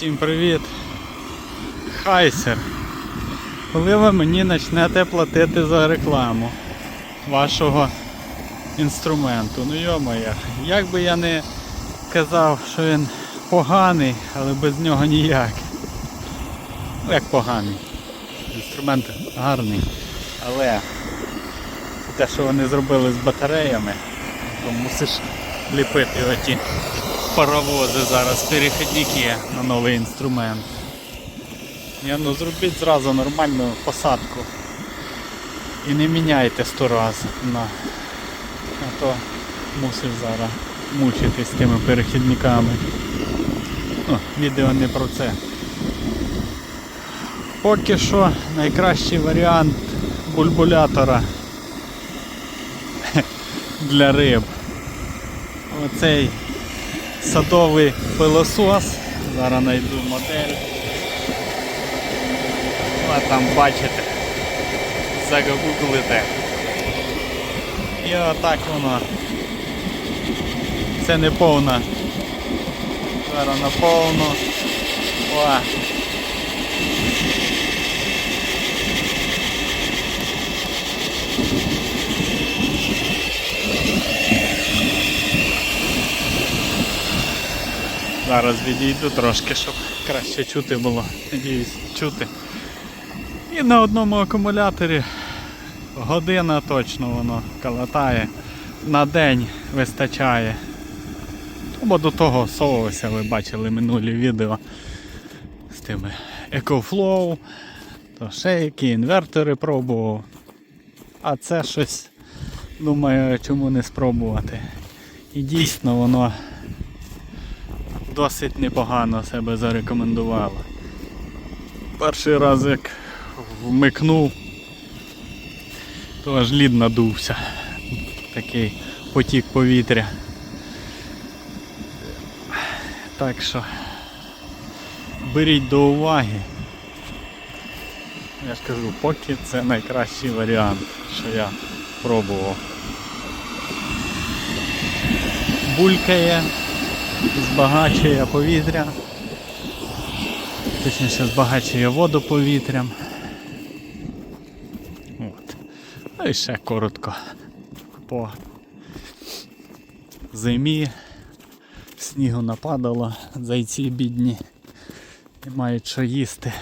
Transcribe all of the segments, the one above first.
Всім привіт! Хайсер! Коли ви мені почнете платити за рекламу вашого інструменту? Ну йомає, як би я не казав, що він поганий, але без нього ніяк. Ну як поганий. Інструмент гарний. Але те, що вони зробили з батареями, то мусиш ліпити оті паровози зараз, перехідники на новий інструмент. Ні, ну зробіть зразу нормальну посадку. І не міняйте сто раз на. А то мусиш зараз мучитись з тими перехідниками. Ну, відео не про це. Поки що найкращий варіант бульбулятора для риб. Оцей садовий пилосос. Зараз знайду модель. А там бачите, загуглите. І отак воно. Це не повна. Зараз на повну. О. Зараз відійду трошки, щоб краще чути було. Надіюсь, чути. І на одному акумуляторі година точно воно калатає. На день вистачає. Бо до того совувався, ви бачили минулі відео з тими EcoFlow, то ще які інвертори пробував. А це щось, думаю, чому не спробувати. І дійсно воно досить непогано себе зарекомендувало. Перший раз як вмикнув, то аж лід надувся. Такий потік повітря. Так що беріть до уваги. Я ж кажу, поки це найкращий варіант, що я пробував. Булькає, збагачує повітря, точніше збагачує воду повітрям. От. Ну і ще коротко по зимі снігу нападало, зайці бідні не мають що їсти.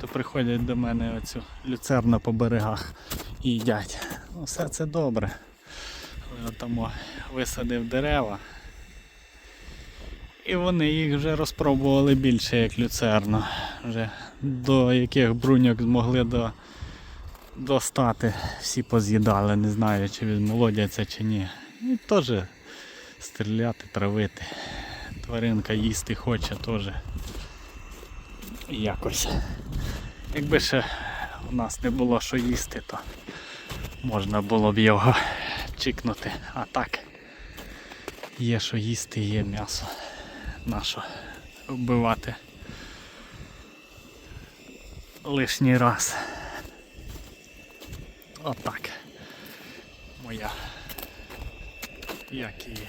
То приходять до мене оцю люцерну по берегах і їдять. Ну, все це добре. Але от висадив дерева. І вони їх вже розпробували більше як люцерну. Вже до яких бруньок змогли до, достати, всі поз'їдали, не знаю чи відмолодяться чи ні. І теж стріляти, травити. Тваринка їсти хоче теж якось. Якби ще у нас не було що їсти, то можна було б його чикнути. А так є що їсти, є м'ясо. Нащо вбивати лишній раз. Отак. Моя. Як її.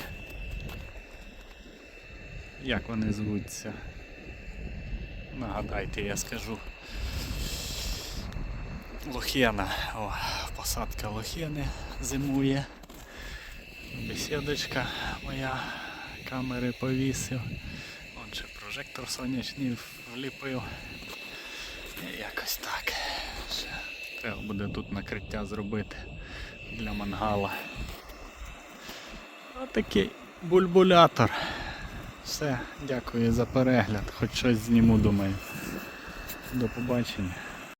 Як вони звуться? Нагадайте, я скажу. Лохєна. О, посадка лохєни зимує. Бесідочка моя камери повісив. Он ще прожектор сонячний вліпив. І якось так. Ще треба буде тут накриття зробити для мангала. Отакий бульбулятор. Все, дякую за перегляд. Хоч щось зніму, думаю. До побачення.